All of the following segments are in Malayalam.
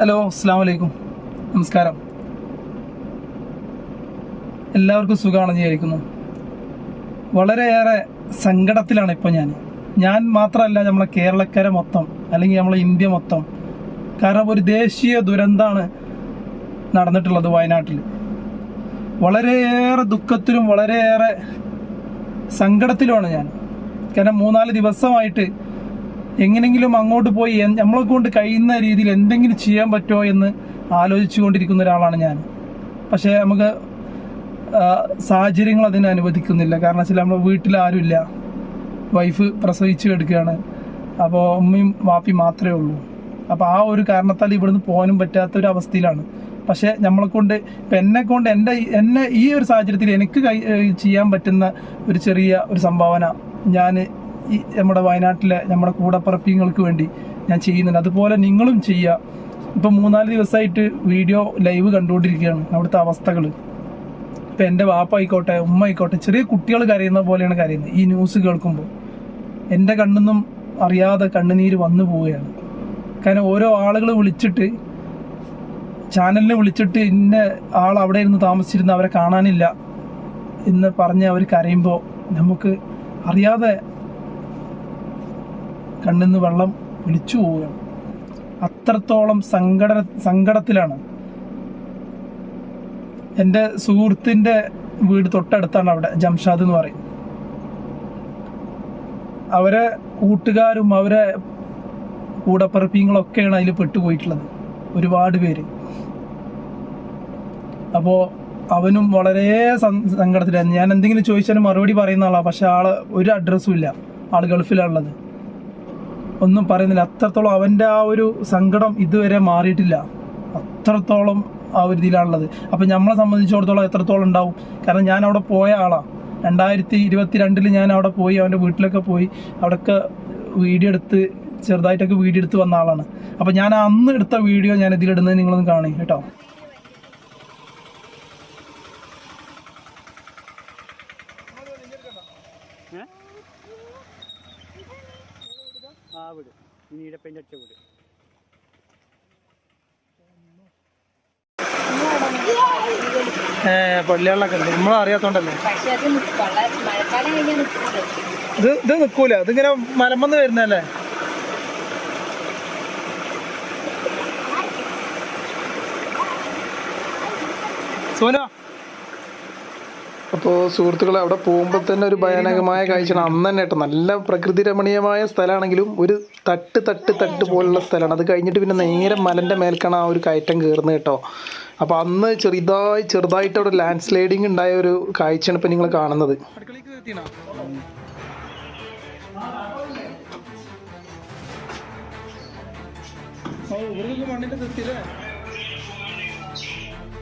ഹലോ അസ്സാം വലൈക്കും നമസ്കാരം. എല്ലാവർക്കും സുഖമാണെന്ന് വിചാരിക്കുന്നു. വളരെയേറെ സങ്കടത്തിലാണ് ഇപ്പോൾ ഞാൻ. ഞാൻ മാത്രമല്ല നമ്മളെ കേരളക്കാരെ മൊത്തം അല്ലെങ്കിൽ നമ്മളെ ഇന്ത്യ മൊത്തം. കാരണം ഒരു ദേശീയ ദുരന്തമാണ് നടന്നിട്ടുള്ളത് വയനാട്ടിൽ. വളരെയേറെ ദുഃഖത്തിലും വളരെയേറെ സങ്കടത്തിലുമാണ് ഞാൻ. കാരണം മൂന്നാൽ ദിവസമായിട്ട് എങ്ങനെങ്കിലും അങ്ങോട്ട് പോയി നമ്മളെ കൊണ്ട് കഴിയുന്ന രീതിയിൽ എന്തെങ്കിലും ചെയ്യാൻ പറ്റുമോ എന്ന് ആലോചിച്ചുകൊണ്ടിരിക്കുന്ന ഒരാളാണ് ഞാൻ. പക്ഷേ നമുക്ക് സാഹചര്യങ്ങൾ അതിനെ അനുവദിക്കുന്നില്ല. കാരണം വെച്ചാൽ നമ്മുടെ വീട്ടിൽ ആരുമില്ല. വൈഫ് പ്രസവിച്ച് കിടക്കുകയാണ്. അപ്പോൾ ഉമ്മയും വാപ്പി മാത്രമേ ഉള്ളൂ. അപ്പോൾ ആ ഒരു കാരണത്താൽ ഇവിടുന്ന് പോകാനും പറ്റാത്ത ഒരു അവസ്ഥയിലാണ്. പക്ഷേ നമ്മളെ കൊണ്ട് ഇപ്പം എന്നെ കൊണ്ട് എന്റെ എന്നെ ഈ ഒരു സാഹചര്യത്തിൽ എനിക്ക് ചെയ്യാൻ പറ്റുന്ന ഒരു ചെറിയ ഒരു സംഭാവന ഞാൻ ഈ നമ്മുടെ വയനാട്ടിലെ നമ്മുടെ കൂടപ്പറപ്പിങ്ങൾക്ക് വേണ്ടി ഞാൻ ചെയ്യുന്നുണ്ട്. അതുപോലെ നിങ്ങളും ചെയ്യുക. ഇപ്പം മൂന്നാൽ ദിവസമായിട്ട് വീഡിയോ ലൈവ് കണ്ടുകൊണ്ടിരിക്കുകയാണ്. അവിടുത്തെ അവസ്ഥകൾ ഇപ്പം എന്റെ വാപ്പ ആയിക്കോട്ടെ ഉമ്മ ആയിക്കോട്ടെ ചെറിയ കുട്ടികൾ കരയുന്ന പോലെയാണ് കരയുന്നത്. ഈ ന്യൂസ് കേൾക്കുമ്പോൾ. എന്റെ കണ്ണൊന്നും അറിയാതെ കണ്ണുനീര് വന്നു പോവുകയാണ്. കാരണം ഓരോ ആളുകൾ വിളിച്ചിട്ട് ചാനലിനെ വിളിച്ചിട്ട് ഇന്ന ആൾ അവിടെ ഇരുന്ന് താമസിച്ചിരുന്ന അവരെ കാണാനില്ല എന്ന് പറഞ്ഞ് അവർ കരയുമ്പോൾ നമുക്ക് അറിയാതെ കണ്ണിന്ന് വെള്ളം ഒലിച്ചു പോവുകയാണ്. അത്രത്തോളം സങ്കട സങ്കടത്തിലാണ്. എന്റെ സുഹൃത്തിന്റെ വീട് തൊട്ടടുത്താണ് അവിടെ ജംഷാദ് എന്ന് പറയും. അവരെ കൂട്ടുകാരും അവരെ കൂടപ്പിറപ്പിങ്ങളൊക്കെയാണ് അതിൽ പെട്ടുപോയിട്ടുള്ളത് ഒരുപാട് പേര്. അപ്പോൾ അവനും വളരെ സങ്കടത്തിലായിരുന്നു ഞാൻ എന്തെങ്കിലും ചോദിച്ചാലും മറുപടി പറയുന്ന ആളാണ് പക്ഷെ ആൾ ഒരു അഡ്രസ്സും ഇല്ല. ആൾ ഗൾഫിലാണുള്ളത് ഒന്നും പറയുന്നില്ല. അത്രത്തോളം അവന്റെ ആ ഒരു സങ്കടം ഇതുവരെ മാറിയിട്ടില്ല. അത്രത്തോളം ആ ഒരു ഇതിലാണുള്ളത്. അപ്പം നമ്മളെ സംബന്ധിച്ചിടത്തോളം എത്രത്തോളം ഉണ്ടാവും? കാരണം ഞാൻ അവിടെ പോയ ആളാണ് രണ്ടായിരത്തി ഇരുപത്തി രണ്ടിൽ ഞാൻ അവിടെ പോയി അവന്റെ വീട്ടിലൊക്കെ പോയി അവിടെയൊക്കെ വീഡിയോ എടുത്ത് ചെറുതായിട്ടൊക്കെ വീഡിയോ എടുത്ത് വന്ന ആളാണ്. അപ്പം ഞാൻ അന്ന് എടുത്ത വീഡിയോ ഞാൻ ഇതിലിടുന്നത് നിങ്ങളൊന്ന് കാണി കേട്ടോ. ആ വീട്. ഇനിയുടെ പെയിന്റ് അടിച്ച വീട്. പള്ളികളിലൊക്കെ ഉണ്ട്. നമ്മൾ അറിയാത്തോണ്ടല്ലേ? ഇത് ഇത് നിൽക്കൂല ഇതിങ്ങനെ മലമന്ന് വരുന്നല്ലേ അപ്പോൾ സുഹൃത്തുക്കളെ അവിടെ പോകുമ്പോൾ തന്നെ ഒരു ഭയാനകമായ കാഴ്ചയാണ്. അന്ന് തന്നെ കേട്ടോ നല്ല പ്രകൃതി രമണീയമായ സ്ഥലമാണെങ്കിലും ഒരു തട്ട് തട്ട് തട്ട് പോലുള്ള സ്ഥലമാണ്. അത് കഴിഞ്ഞിട്ട് പിന്നെ നേരെ മലന്റെ മേൽക്കാണ് ആ ഒരു കയറ്റം കയറുന്നത് കേട്ടോ. അപ്പോൾ അന്ന് ചെറുതായി ചെറുതായിട്ട് അവിടെ ലാൻഡ് സ്ലൈഡിങ് ഉണ്ടായ ഒരു കാഴ്ചയാണ് ഇപ്പോൾ നിങ്ങൾ കാണുന്നത്.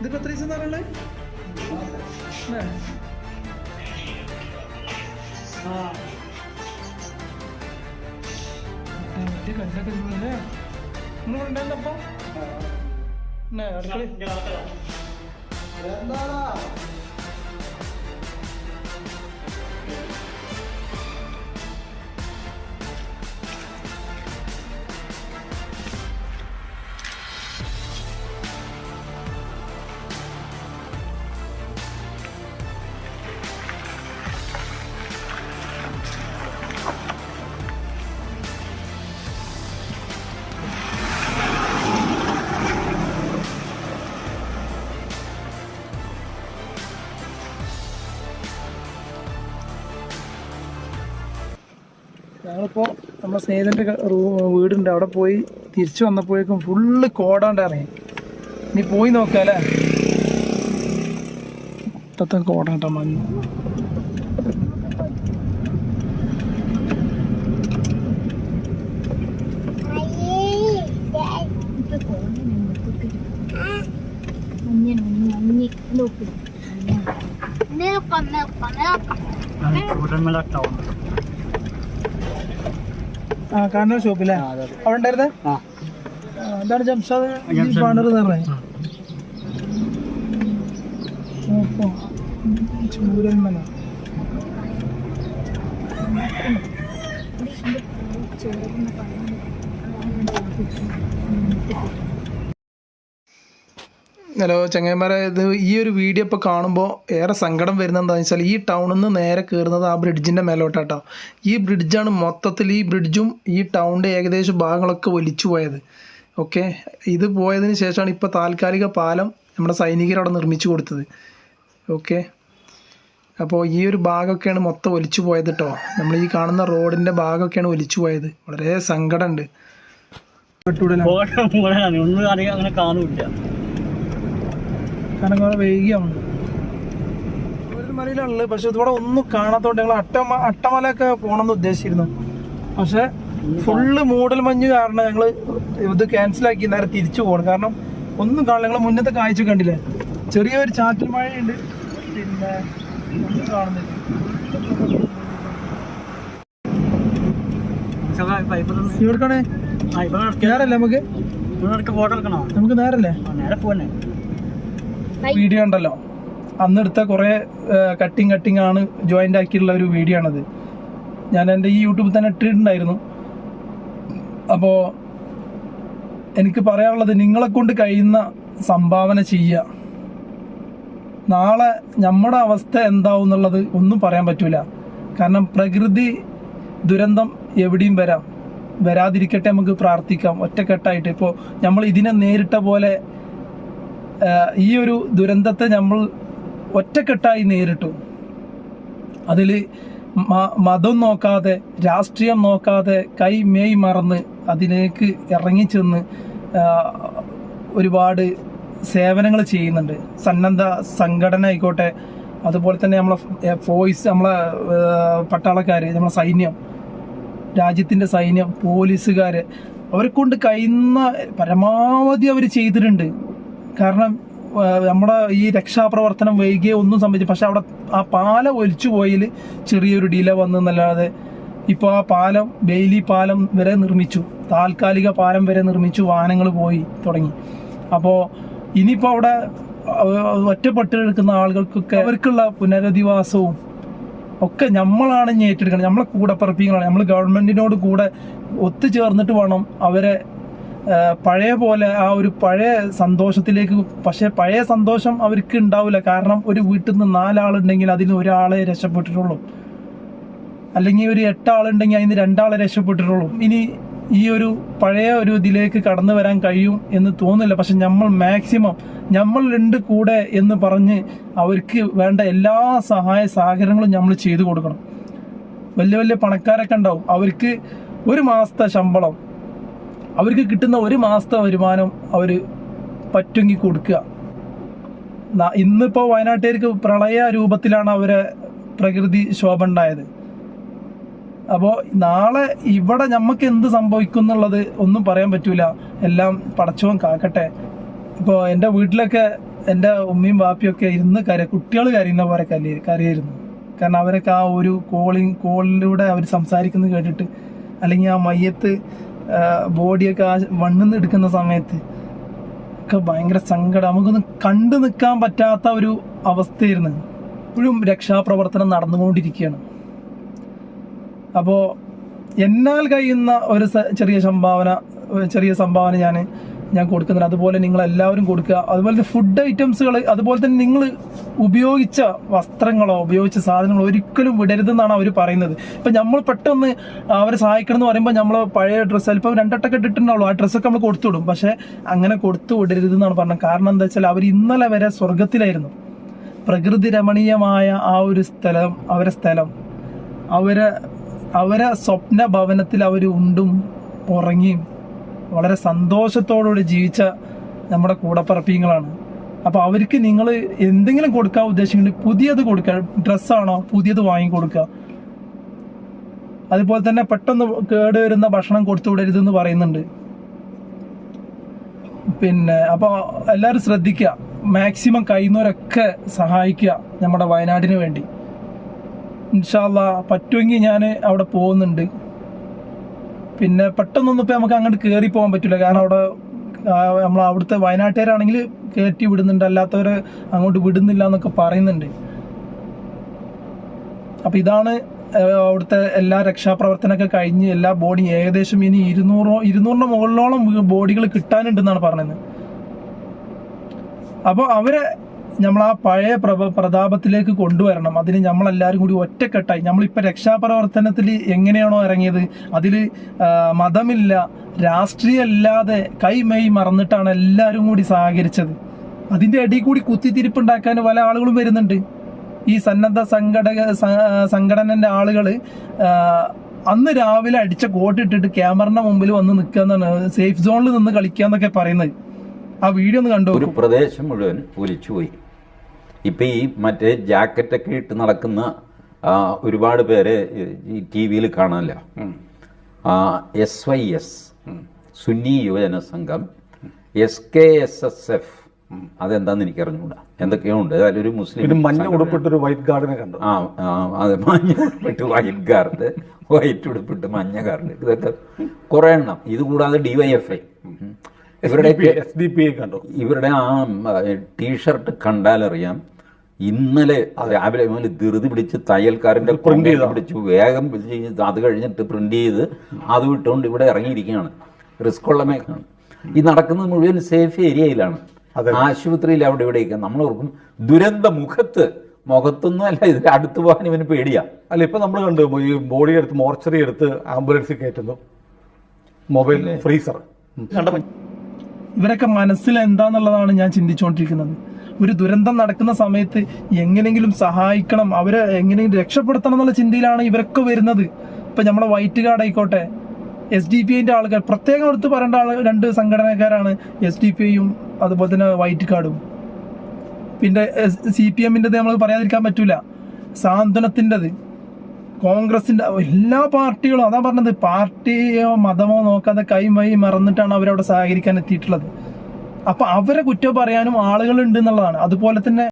ഇതിപ്പോ എത്ര ദിവസം തരല്ലേ ഞങ്ങളിപ്പോൾ നമ്മുടെ സ്നേഹിതന്റെ വീടുണ്ട്. അവിടെ പോയി തിരിച്ചു വന്നപ്പോഴേക്കും ഫുള്ള് കോടാണ്ട് ഇറങ്ങി. ഇനി പോയി നോക്കാം അല്ലേ? മൊത്തത്തെ കോടാട്ടോ മഞ്ഞ്. ഇപ്പൊ പോകുന്ന കാണുന്ന ഷോപ്പില്ലേ അവിടെ ഉണ്ടായിരുന്നേ? എന്താണ് ജംഷാദ് ബാണർ എന്ന് പറഞ്ഞത് ചൂരന്മല പണം ഹലോ ചങ്ങന്മാരെ ഇത് ഈ ഒരു വീഡിയോ ഇപ്പോൾ കാണുമ്പോൾ ഏറെ സങ്കടം വരുന്നത് എന്താണെന്ന് വെച്ചാൽ ഈ ടൗണിൽ നിന്ന് നേരെ കയറുന്നത് ആ ബ്രിഡ്ജിന്റെ മേലോട്ടാട്ടോ. ഈ ബ്രിഡ്ജാണ് മൊത്തത്തിൽ ഈ ബ്രിഡ്ജും ഈ ടൗണിന്റെ ഏകദേശം ഭാഗങ്ങളൊക്കെ ഒലിച്ചു പോയത്. ഓക്കെ? ഇത് പോയതിന് ശേഷമാണ് ഇപ്പോൾ താൽക്കാലിക പാലം നമ്മുടെ സൈനികരവിടെ നിർമ്മിച്ചു കൊടുത്തത്. ഓക്കെ? അപ്പോൾ ഈ ഒരു ഭാഗമൊക്കെയാണ് മൊത്തം ഒലിച്ചു പോയത് കേട്ടോ നമ്മൾ ഈ കാണുന്ന റോഡിന്റെ ഭാഗമൊക്കെയാണ് ഒലിച്ചു പോയത്. വളരെ സങ്കടമുണ്ട് അങ്ങനെ കാണൂല കാരണം കുറെ വൈകിയാണ് ഒരു മലയിലാണുള്ളത് പക്ഷെ ഇതിവിടെ ഒന്നും കാണാത്തോണ്ട് ഞങ്ങൾ അട്ടമ അട്ടമലയൊക്കെ പോകണമെന്ന് ഉദ്ദേശിച്ചിരുന്നു. പക്ഷെ ഫുള്ള് മൂടൽ മഞ്ഞ് കാരണം ഞങ്ങൾ ഇത് ക്യാൻസലാക്കി നേരെ തിരിച്ചു പോകണം. കാരണം ഒന്നും കാണില്ല ഞങ്ങൾ മുന്നത്തെ കാഴ്ച കണ്ടില്ലേ? ചെറിയൊരു ചാറ്റൽ മഴയുണ്ട്. പിന്നെ ഒന്നും കാണുന്നില്ല. ഇവർക്കാണ് നേരല്ലേ നമുക്ക്? നേരല്ലേ? നേരെ പോന്നെ വീഡിയോ ഉണ്ടല്ലോ. അന്ന് എടുത്ത കുറേ കട്ടിങ് കട്ടിങ് ആണ് ജോയിന്റ് ആക്കിയിട്ടുള്ള ഒരു വീഡിയോ ആണത്. ഞാൻ എന്റെ ഈ യൂട്യൂബിൽ തന്നെ ഇട്ടിട്ടുണ്ടായിരുന്നു. അപ്പോൾ എനിക്ക് പറയാനുള്ളത് നിങ്ങളെ കൊണ്ട് കഴിയുന്ന സംഭാവന ചെയ്യുക. നാളെ നമ്മുടെ അവസ്ഥ എന്താവും എന്നുള്ളത് ഒന്നും പറയാൻ പറ്റൂല. കാരണം പ്രകൃതി ദുരന്തം എവിടെയും വരാം. വരാതിരിക്കട്ടെ നമുക്ക് പ്രാർത്ഥിക്കാം. ഒറ്റക്കെട്ടായിട്ട്. ഇപ്പോൾ നമ്മൾ ഇതിനെ നേരിട്ട പോലെ ഈ ഒരു ദുരന്തത്തെ നമ്മൾ ഒറ്റക്കെട്ടായി നേരിട്ടു. അതിൽ മതം നോക്കാതെ രാഷ്ട്രീയം നോക്കാതെ കൈ മേയ് മറന്ന് അതിലേക്ക് ഇറങ്ങിച്ചെന്ന് ഒരുപാട് സേവനങ്ങൾ ചെയ്യുന്നുണ്ട്. സന്നദ്ധ സംഘടന ആയിക്കോട്ടെ അതുപോലെ തന്നെ നമ്മളെ ഫോഴ്സ് നമ്മളെ പട്ടാളക്കാർ നമ്മളെ സൈന്യം രാജ്യത്തിന്റെ സൈന്യം പോലീസുകാർ അവരെ കൊണ്ട് കഴിയുന്ന പരമാവധി അവർ ചെയ്തിട്ടുണ്ട്. കാരണം നമ്മുടെ ഈ രക്ഷാപ്രവർത്തനം വൈകിയ ഒന്നും സംഭവിച്ചു പക്ഷെ അവിടെ ആ പാലം ഒലിച്ചു പോയിൽ ചെറിയൊരു ഡില വന്നെന്നല്ലാതെ ഇപ്പോൾ ആ പാലം ബെയിലി പാലം വരെ നിർമ്മിച്ചു. താൽക്കാലിക പാലം വരെ നിർമ്മിച്ചു വാഹനങ്ങൾ പോയി തുടങ്ങി. അപ്പോൾ ഇനിയിപ്പോൾ അവിടെ ആ, ഒറ്റപ്പെട്ട് കിടക്കുന്ന ആളുകൾക്കൊക്കെ അവർക്കുള്ള പുനരധിവാസവും ഒക്കെ നമ്മളാണ് ഏറ്റെടുക്കണം. നമ്മളെ കൂടെ പറപ്പിക്കണം നമ്മൾ ഗവൺമെന്റിനോട് കൂടെ ഒത്തുചേർന്നിട്ട് വേണം അവരെ പഴയ പോലെ ആ ഒരു പഴയ സന്തോഷത്തിലേക്ക് പക്ഷേ പഴയ സന്തോഷം അവർക്ക് ഉണ്ടാവില്ല. കാരണം ഒരു വീട്ടിൽ നിന്ന് നാലാളുണ്ടെങ്കിൽ അതിൽ ഒരാളെ രക്ഷപ്പെട്ടിട്ടുള്ളൂ. അല്ലെങ്കിൽ ഒരു എട്ടാളുണ്ടെങ്കിൽ അതിന് രണ്ടാളെ രക്ഷപ്പെട്ടിട്ടുള്ളൂ. ഇനി ഈ ഒരു പഴയ ഒരു ഇതിലേക്ക് കടന്നു വരാൻ കഴിയും എന്ന് തോന്നുന്നില്ല. പക്ഷെ നമ്മൾ മാക്സിമം നമ്മൾ രണ്ട് കൂടെ എന്ന് പറഞ്ഞ് അവർക്ക് വേണ്ട എല്ലാ സഹായ സഹകരണങ്ങളും നമ്മൾ ചെയ്തു കൊടുക്കണം. വലിയ വലിയ പണക്കാരൊക്കെ ഉണ്ടാവും. അവർക്ക് ഒരു മാസത്തെ ശമ്പളം അവർക്ക് കിട്ടുന്ന ഒരു മാസത്തെ വരുമാനം അവർ പറ്റുങ്ങി കൊടുക്കുക. ഇന്നിപ്പോൾ ഇന്നിപ്പോ വയനാട്ടുകാർക്ക് പ്രളയ രൂപത്തിലാണ് അവരെ പ്രകൃതി ശോഭ ഉണ്ടായത്. അപ്പോൾ നാളെ ഇവിടെ നമുക്ക് എന്ത് സംഭവിക്കും എന്നുള്ളത് ഒന്നും പറയാൻ പറ്റൂല. എല്ലാം പടച്ചവും കാക്കട്ടെ. ഇപ്പോൾ എന്റെ വീട്ടിലൊക്കെ എന്റെ ഉമ്മയും ബാപ്പിയൊക്കെ ഇരുന്ന് കര കുട്ടികൾ കരയുന്ന പോലെ കരി കരയായിരുന്നു. കാരണം അവരൊക്കെ ആ ഒരു കോളിങ് കോളിലൂടെ അവർ സംസാരിക്കുന്നത് കേട്ടിട്ട് അല്ലെങ്കിൽ ആ മയ്യത്ത് ബോഡിയൊക്കെ ആ മണ്ണിന്ന് എടുക്കുന്ന സമയത്ത് ഒക്കെ ഭയങ്കര സങ്കടം. നമുക്കൊന്ന് കണ്ടു നിൽക്കാൻ പറ്റാത്ത ഒരു അവസ്ഥയായിരുന്നു. ഇപ്പോഴും രക്ഷാപ്രവർത്തനം നടന്നുകൊണ്ടിരിക്കുകയാണ്. അപ്പോൾ എന്നാൽ കഴിയുന്ന ഒരു ചെറിയ സംഭാവന ചെറിയ സംഭാവന ഞാൻ ഞാൻ കൊടുക്കുന്നുണ്ട് അതുപോലെ നിങ്ങൾ എല്ലാവരും കൊടുക്കുക. അതുപോലെ തന്നെ ഫുഡ് ഐറ്റംസുകൾ അതുപോലെ തന്നെ നിങ്ങൾ ഉപയോഗിച്ച വസ്ത്രങ്ങളോ ഉപയോഗിച്ച സാധനങ്ങളോ ഒരിക്കലും വിടരുതെന്നാണ് അവർ പറയുന്നത്. ഇപ്പം നമ്മൾ പെട്ടെന്ന് അവരെ സഹായിക്കണം എന്ന് പറയുമ്പോൾ നമ്മൾ പഴയ ഡ്രസ്സ് ചിലപ്പോൾ രണ്ടട്ടൊക്കെ ഇട്ടിട്ടുണ്ടാവുള്ളൂ. ആ ഡ്രസ്സൊക്കെ നമ്മൾ കൊടുത്തു വിടും പക്ഷേ അങ്ങനെ കൊടുത്തു വിടരുതെന്നാണ് പറഞ്ഞത്. കാരണം എന്താ വെച്ചാൽ അവർ ഇന്നലെ വരെ സ്വർഗത്തിലായിരുന്നു പ്രകൃതി രമണീയമായ ആ ഒരു സ്ഥലം അവരെ സ്ഥലം അവരെ അവരെ സ്വപ്ന ഭവനത്തിൽ അവർ ഉണ്ടും ഉറങ്ങിയും വളരെ സന്തോഷത്തോടുകൂടി ജീവിച്ച നമ്മുടെ കൂടപ്പറപ്പിങ്ങളാണ് അപ്പോൾ അവർക്ക് നിങ്ങൾ എന്തെങ്കിലും കൊടുക്കാൻ ഉദ്ദേശിക്കുന്നുണ്ട് പുതിയത് കൊടുക്കുക. ഡ്രസ്സാണോ പുതിയത് വാങ്ങിക്കൊടുക്കുക അതുപോലെ തന്നെ പെട്ടെന്ന് കേടുവരുന്ന ഭക്ഷണം കൊടുത്തു വിടരുതെന്ന് പറയുന്നുണ്ട്. പിന്നെ അപ്പോൾ എല്ലാവരും ശ്രദ്ധിക്കുക. മാക്സിമം കഴിയുന്നവരൊക്കെ സഹായിക്കുക നമ്മുടെ വയനാടിന് വേണ്ടി. ഇൻഷാല്ല പറ്റുമെങ്കിൽ ഞാൻ അവിടെ പോകുന്നുണ്ട്. പിന്നെ പെട്ടെന്നൊന്നും ഇപ്പം നമുക്ക് അങ്ങോട്ട് കയറി പോകാൻ പറ്റില്ല. കാരണം അവിടെ നമ്മൾ അവിടുത്തെ വയനാട്ടുകാരാണെങ്കിൽ കയറ്റി വിടുന്നുണ്ട്. അല്ലാത്തവരെ അങ്ങോട്ട് വിടുന്നില്ല എന്നൊക്കെ പറയുന്നുണ്ട്. അപ്പം ഇതാണ് അവിടുത്തെ എല്ലാ രക്ഷാപ്രവർത്തനമൊക്കെ കഴിഞ്ഞ് എല്ലാ ബോഡി ഏകദേശം ഇനി ഇരുന്നൂറോ ഇരുന്നൂറിന്റെ മുകളിലോളം ബോഡികൾ കിട്ടാനുണ്ടെന്നാണ് പറഞ്ഞത് അപ്പോൾ അവരെ നമ്മൾ ആ പഴയ പ്രഭ പ്രതാപത്തിലേക്ക് കൊണ്ടുവരണം. അതിന് നമ്മളെല്ലാവരും കൂടി ഒറ്റക്കെട്ടായി. നമ്മളിപ്പോൾ രക്ഷാപ്രവർത്തനത്തിൽ എങ്ങനെയാണോ ഇറങ്ങിയത്? അതിൽ മതമില്ല രാഷ്ട്രീയം അല്ലാതെ കൈമെയ് മറന്നിട്ടാണ് എല്ലാവരും കൂടി സഹകരിച്ചത്. അതിന്റെ ഇടയിൽ കൂടി കുത്തിത്തിരിപ്പുണ്ടാക്കാൻ പല ആളുകളും വരുന്നുണ്ട്. ഈ സന്നദ്ധ സംഘടക സംഘടനന്റെ ആളുകൾ അന്ന് രാവിലെ അടിച്ച കോട്ട് ഇട്ടിട്ട് ക്യാമറിന്റെ മുമ്പിൽ വന്ന് നിൽക്കുക എന്നാണ് സേഫ് സോണിൽ നിന്ന് കളിക്കുക എന്നൊക്കെ പറയുന്നത്. ആ വീഡിയോ ഒന്ന് കണ്ടു ഒരു പ്രദേശം മുഴുവൻ ഒലിച്ചുപോയി. ഇപ്പൊ ഈ മറ്റേ ജാക്കറ്റൊക്കെ ഇട്ട് നടക്കുന്ന ഒരുപാട് പേര് ഈ ടി വിയിൽ കാണാനില്ല. S Y S Sunni Yuvajana Sangham S K S S F അതെന്താന്ന് എനിക്ക് അറിഞ്ഞുകൂടാ എന്തൊക്കെയോ ഉണ്ട്. അതിലൊരു മുസ്ലിം മഞ്ഞ. ഉടുപ്പിട്ട് ഒരു വൈറ്റ് ഗാർഡിനെ കണ്ടു. ആ അതെ മഞ്ഞ ഉടുപ്പിട്ട് വൈറ്റ് ഗാർഡ് വൈറ്റ് ഉടുപ്പിട്ട് മഞ്ഞ ഗാർഡ് ഇതൊക്കെ കുറേ എണ്ണം. ഇത് കൂടാതെ ഡിവൈഎഫ്ഐ ഇവരുടെയൊക്കെ എസ് ഡി പി കണ്ടു. ഇവരുടെ ആ ടീഷർട്ട് കണ്ടാലറിയാം ഇന്നലെ രാവിലെ ഇവനെ ധൃതി പിടിച്ച് തയ്യൽക്കാരന്റെ പ്രിന്റ് ചെയ്ത്. പിടിച്ച് പിടിച്ചു വേഗം ചെയ്ത് അത് കഴിഞ്ഞിട്ട് പ്രിന്റ് ചെയ്ത് അത് വിട്ടുകൊണ്ട് ഇവിടെ ഇറങ്ങിയിരിക്കുകയാണ്. റിസ്ക് ഉള്ള മേഖലയാണ്. ഈ നടക്കുന്നത് മുഴുവൻ സേഫ് ഏരിയയിലാണ് അതെ. ആശുപത്രിയിൽ അവിടെ ഇവിടെയൊക്കെ. നമ്മൾ ഓർക്കും ദുരന്ത മുഖത്ത് മുഖത്തൊന്നും അല്ല ഇതിൽ അടുത്ത് പോകാൻ ഇവന് പേടിയാ. അല്ല ഇപ്പൊ നമ്മൾ കണ്ടു ഈ ബോഡി എടുത്ത് മോർച്ചറി എടുത്ത് ആംബുലൻസിൽ കയറ്റുന്നു. മൊബൈൽ ഫ്രീസർ കണ്ടപ്പോ ഇവരൊക്കെ മനസ്സിൽ എന്താന്നുള്ളതാണ് ഞാൻ ചിന്തിച്ചുകൊണ്ടിരിക്കുന്നത്. ഒരു ദുരന്തം നടക്കുന്ന സമയത്ത് എങ്ങനെങ്കിലും സഹായിക്കണം അവരെ എങ്ങനെയെങ്കിലും രക്ഷപ്പെടുത്തണം എന്നുള്ള ചിന്തയിലാണ് ഇവരൊക്കെ വരുന്നത്. ഇപ്പൊ നമ്മുടെ വൈറ്റ് കാർഡ് ആയിക്കോട്ടെ എസ് ഡി പി ഐന്റെ ആൾക്കാർ പ്രത്യേകം എടുത്ത് പറയേണ്ട ആൾ രണ്ട് സംഘടനക്കാരാണ് എസ് ഡി പി ഐയും അതുപോലെ തന്നെ വൈറ്റ് കാർഡും. പിന്നെ സി പി എമ്മിന്റെ നമ്മൾ പറയാതിരിക്കാൻ പറ്റൂല. സാന്ത്വനത്തിന്റെത്. കോൺഗ്രസിന്റെ എല്ലാ പാർട്ടികളും അതാ പറഞ്ഞത് പാർട്ടിയോ മതമോ നോക്കാതെ കൈമൈ മറന്നിട്ടാണ് അവരവിടെ സഹകരിക്കാൻ എത്തിയിട്ടുള്ളത്. അപ്പൊ അവരെ കുറ്റം പറയാനും ആളുകളുണ്ട് എന്നുള്ളതാണ്. അതുപോലെ തന്നെ